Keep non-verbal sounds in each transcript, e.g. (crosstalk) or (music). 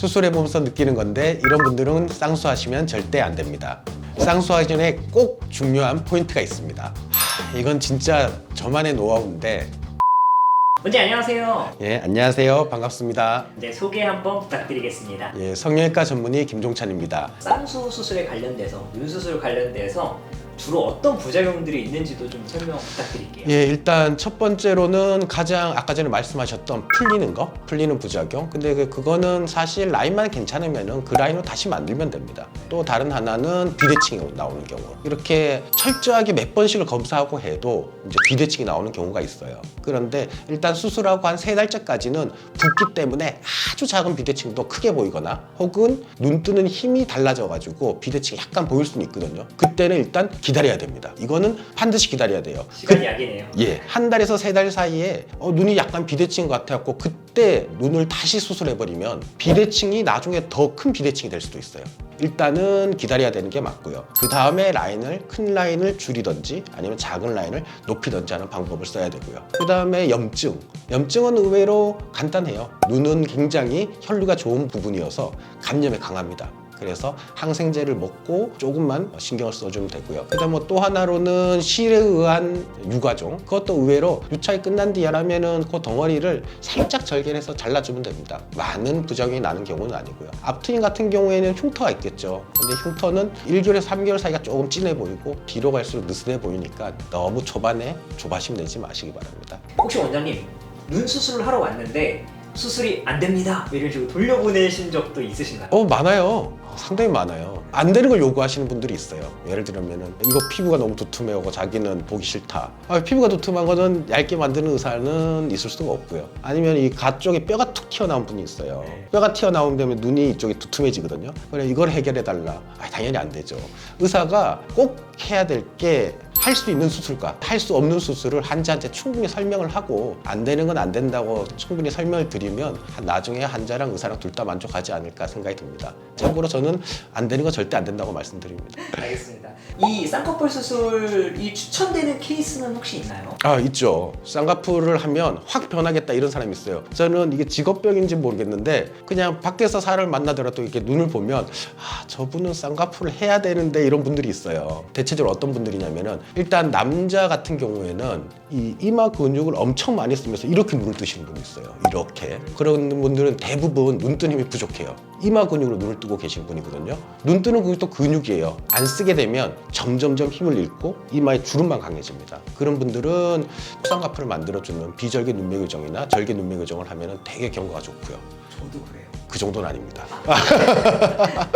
수술해보면서 느끼는 건데 이런 분들은 쌍수하시면 절대 안 됩니다. 쌍수하기 전에 꼭 중요한 포인트가 있습니다. 하, 이건 진짜 저만의 노하우인데 원장님 안녕하세요. 예 안녕하세요 반갑습니다. 네 소개 한번 부탁드리겠습니다. 예 성형외과 전문의 김종찬입니다. 쌍수 수술에 관련돼서 눈 수술 관련돼서 주로 어떤 부작용들이 있는지도 좀 설명 부탁드릴게요. 예, 일단 첫 번째로는 가장 아까 전에 말씀하셨던 풀리는 거, 풀리는 부작용. 근데 그- 그거는 사실 라인만 괜찮으면은 그 라인으로 다시 만들면 됩니다. 또 다른 하나는 비대칭이 나오는 경우. 이렇게 철저하게 몇 번씩을 검사하고 해도 이제 비대칭이 나오는 경우가 있어요. 그런데 일단 수술하고 한 세 달째까지는 붓기 때문에 아주 작은 비대칭도 크게 보이거나 혹은 눈 뜨는 힘이 달라져가지고 비대칭이 약간 보일 수는 있거든요. 그때는 일단 기 다려야 됩니다. 이거는 반드시 기다려야 돼요. 시간이 약이네요. 예, 한 달에서 세 달 사이에 어, 눈이 약간 비대칭 같아갖고 그때 눈을 다시 수술해버리면 비대칭이 나중에 더 큰 비대칭이 될 수도 있어요. 일단은 기다려야 되는 게 맞고요. 그 다음에 라인을 큰 라인을 줄이든지 아니면 작은 라인을 높이든지 하는 방법을 써야 되고요. 그 다음에 염증. 염증은 의외로 간단해요. 눈은 굉장히 혈류가 좋은 부분이어서 감염에 강합니다. 그래서 항생제를 먹고 조금만 신경을 써주면 되고요. 그다음 뭐 또 하나로는 실에 의한 유가종. 그것도 의외로 유차이 끝난 뒤라면은 그 덩어리를 살짝 절개해서 잘라주면 됩니다. 많은 부작용이 나는 경우는 아니고요. 앞트임 같은 경우에는 흉터가 있겠죠. 근데 흉터는 1개월에서 3개월 사이가 조금 진해 보이고 뒤로 갈수록 느슨해 보이니까 너무 초반에 조바심 내지 마시기 바랍니다. 혹시 원장님 눈 수술을 하러 왔는데 수술이 안 됩니다. 이런 식으로 돌려보내신 적도 있으신가요? 어 많아요. 상당히 많아요. 안 되는 걸 요구하시는 분들이 있어요. 예를 들면은 이거 피부가 너무 두툼해고 자기는 보기 싫다. 아, 피부가 두툼한 거는 얇게 만드는 의사는 있을 수가 없고요. 아니면 이 가 쪽에 뼈가 툭 튀어나온 분이 있어요. 뼈가 튀어나오면 되면 눈이 이쪽이 두툼해지거든요. 그래 이걸 해결해 달라. 아, 당연히 안 되죠. 의사가 꼭 해야 될 게 할수 있는 수술과 할수 없는 수술을 환자한테 충분히 설명을 하고 안 되는 건 안 된다고 충분히 설명을 드리면 한- 나중에 환자랑 의사랑 둘 다 만족하지 않을까 생각이 듭니다. 참고로 저는 안 되는 건 절대 안 된다고 말씀드립니다. 알겠습니다. 이 쌍꺼풀 수술이 추천되는 케이스는 혹시 있나요? 아 있죠. 쌍꺼풀을 하면 확 변하겠다 이런 사람이 있어요. 저는 이게 직업병인지 모르겠는데 그냥 밖에서 사람을 만나더라도 이렇게 눈을 보면 아 저분은 쌍꺼풀을 해야 되는데 이런 분들이 있어요. 대체적으로 어떤 분들이냐면은 일단 남자 같은 경우에는 이 이마 근육을 엄청 많이 쓰면서 이렇게 눈을 뜨시는 분이 있어요. 이렇게 그런 분들은 대부분 눈뜬 힘이 부족해요. 이마 근육으로 눈을 뜨고 계신 분이거든요. 눈 뜨는 근육도 근육이에요. 안 쓰게 되면 점점점 힘을 잃고 이마의 주름만 강해집니다. 그런 분들은 쌍꺼풀을 만들어주는 비절개 눈매 교정이나 절개 눈매 교정을 하면 되게 경과가 좋고요. 저도 그래요. 그 정도는 아닙니다. (laughs)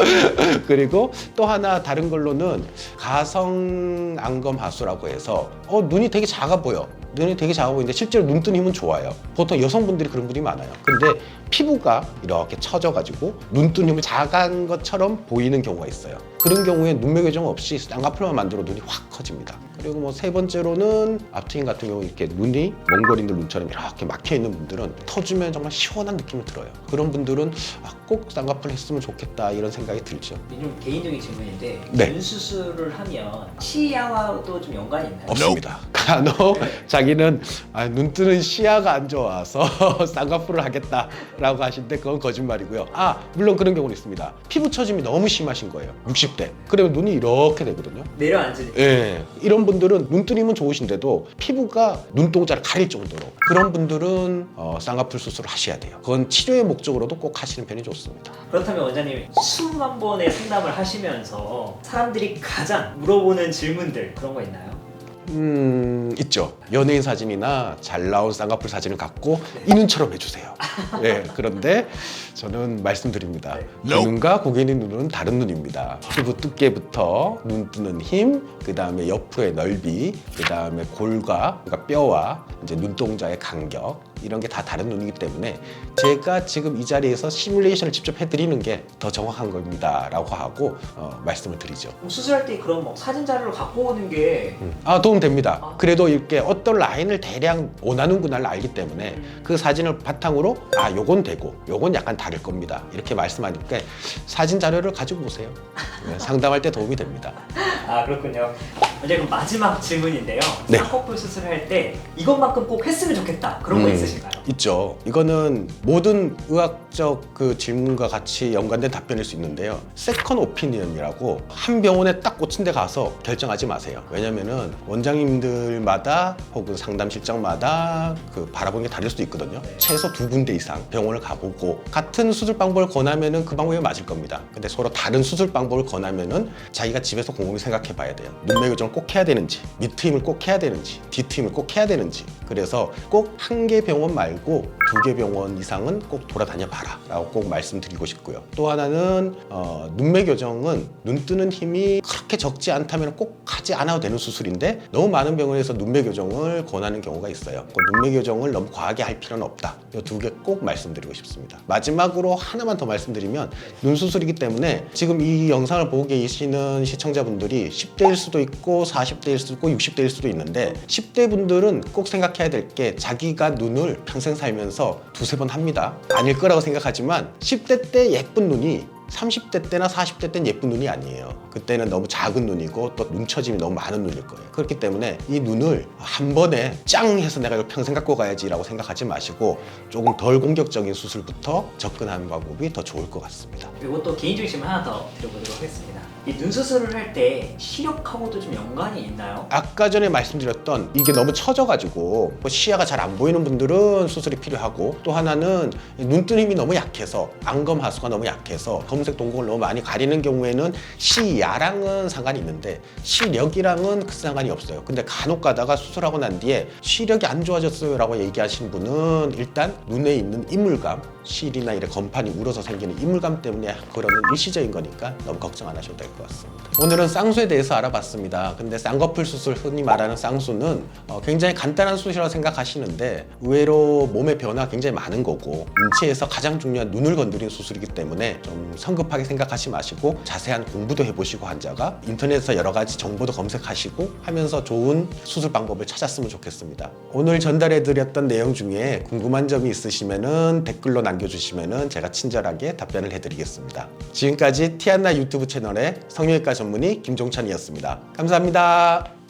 그리고 또 하나 다른 걸로는 가성 안검 하수라고 해서 어 눈이 되게 작아 보여. 눈이 되게 작아 보이는데 실제로 눈뜬 힘은 좋아요. 보통 여성분들이 그런 분이 많아요. 근데 피부가 이렇게 처져가지고 눈뜬 힘이 작은 것처럼 보이는 경우가 있어요. 그런 경우에 눈매 교정 없이 쌍꺼풀만 만들어 눈이 확 커집니다. 그리고 뭐 세 번째로는 앞트임 같은 경우 이렇게 눈이 몽골인들 눈처럼 이렇게 막혀 있는 분들은 터주면 정말 시원한 느낌이 들어요. 그런 분들은 아, 꼭 쌍꺼풀 했으면 좋겠다 이런 생각이 들죠. 이좀 개인적인 질문인데 네. 눈 수술을 하면 시야와도 좀 연관이 있나요? 없습니다. 간혹 자기는 아, 눈 뜨는 시야가 안 좋아서 (laughs) 쌍꺼풀을 하겠다라고 하시는데 그건 거짓말이고요. 아 물론 그런 경우는 있습니다. 피부 처짐이 너무 심하신 거예요. 60대. 그러면 눈이 이렇게 되거든요. 내려앉으니까 예, 이런 분 들은 눈뜨림은 좋으신데도 피부가 눈동자를 가릴 정도로 그런 분들은 어, 쌍꺼풀 수술을 하셔야 돼요. 그건 치료의 목적으로도 꼭 하시는 편이 좋습니다. 그렇다면 원장님 수만 번의 상담을 하시면서 사람들이 가장 물어보는 질문들 그런 거 있나요? 음, 있죠. 연예인 사진이나 잘 나온 쌍꺼풀 사진을 갖고 이 눈처럼 해주세요. 예, 그런데 저는 말씀드립니다. 그 눈과 고객님 눈은 다른 눈입니다. 피부 두께부터 눈 뜨는 힘, 그 다음에 옆의 넓이, 그 다음에 골과 그러니까 뼈와 이제 눈동자의 간격 이런 게 다 다른 눈이기 때문에 제가 지금 이 자리에서 시뮬레이션을 직접 해드리는 게 더 정확한 겁니다라고 하고 어, 말씀을 드리죠. 그럼 수술할 때 그런 뭐 사진 자료를 갖고 오는 게 아 도움 됩니다. 그래도 이렇게 어떤 라인을 대략 원하는구나를 알기 때문에 그 사진을 바탕으로 아 요건 되고 요건 약간 다를 겁니다. 이렇게 말씀하니까 사진 자료를 가지고 오세요. 네, 상담할 때 도움이 됩니다. 아 그렇군요. 이제 그럼 마지막 질문인데요. 네. 쌍꺼풀 수술할 때 이것만큼 꼭 했으면 좋겠다 그런 거 음, 있으신가요? 있죠. 이거는 모든 의학 의 학적 그 질문과 같이 연관된 답변일 수 있는데요. 세컨 오피니언이라고 한 병원에 딱 꽂힌 데 가서 결정하지 마세요. 왜냐면은 원장님들마다 혹은 상담실장마다 그 바라보는 게 다를 수도 있거든요. 최소 두 군데 이상 병원을 가보고 같은 수술 방법을 권하면은 그 방법이 맞을 겁니다. 근데 서로 다른 수술 방법을 권하면은 자기가 집에서 곰곰이 생각해 봐야 돼요. 눈매 교정 꼭 해야 되는지, 밑트임을 꼭 해야 되는지, 뒤트임을 꼭 해야 되는지. 그래서 꼭 한 개 병원 말고 두 개 병원 이상은 꼭 돌아다녀 봐라 라고 꼭 말씀드리고 싶고요. 또 하나는 어, 눈매 교정은 눈 뜨는 힘이 그렇게 적지 않다면 꼭 하지 않아도 되는 수술인데 너무 많은 병원에서 눈매 교정을 권하는 경우가 있어요. 그 눈매 교정을 너무 과하게 할 필요는 없다. 이 두 개 꼭 말씀드리고 싶습니다. 마지막으로 하나만 더 말씀드리면 눈 수술이기 때문에 지금 이 영상을 보고 계시는 시청자분들이 10대일 수도 있고 40대일 수도 있고 60대일 수도 있는데 10대 분들은 꼭 생각해야 될 게 자기가 눈을 평생 살면서 두세 번 합니다. 아닐 거라고 생각 하지만 10대 때 예쁜 눈이 30대 때나 40대 때는 예쁜 눈이 아니에요. 그때는 너무 작은 눈이고 또 눈처짐이 너무 많은 눈일 거예요. 그렇기 때문에 이 눈을 한 번에 짱 해서 내가 이걸 평생 갖고 가야지라고 생각하지 마시고 조금 덜 공격적인 수술부터 접근하는 방법이 더 좋을 것 같습니다. 그리고 또 개인적인 질문 하나 더 드려보도록 하겠습니다. 이 눈 수술을 할 때 시력하고도 좀 연관이 있나요? 아까 전에 말씀드렸던 이게 너무 처져가지고 뭐 시야가 잘 안 보이는 분들은 수술이 필요하고 또 하나는 눈뜬 힘이 너무 약해서 안검 하수가 너무 약해서 검색 동공을 너무 많이 가리는 경우에는 시야랑은 상관이 있는데 시력이랑은 그 상관이 없어요. 근데 간혹 가다가 수술하고 난 뒤에 시력이 안 좋아졌어요 라고 얘기하시는 분은 일단 눈에 있는 이물감 실이나 이런 검판이 울어서 생기는 이물감 때문에 그러는 일시적인 거니까 너무 걱정 안 하셔도 될 것 같습니다. 오늘은 쌍수에 대해서 알아봤습니다. 근데 쌍꺼풀 수술 흔히 말하는 쌍수는 어, 굉장히 간단한 수술이라고 생각하시는데 의외로 몸의 변화가 굉장히 많은 거고 인체에서 가장 중요한 눈을 건드린 수술이기 때문에 좀 성급하게 생각하지 마시고 자세한 공부도 해보시고 환자가 인터넷에서 여러 가지 정보도 검색하시고 하면서 좋은 수술 방법을 찾았으면 좋겠습니다. 오늘 전달해드렸던 내용 중에 궁금한 점이 있으시면은 댓글로 남겨주 시면은 제가 친절하게 답변을 해드리겠습니다. 지금까지 티안나 유튜브 채널의 성형외과 전문의 김종찬이었습니다. 감사합니다.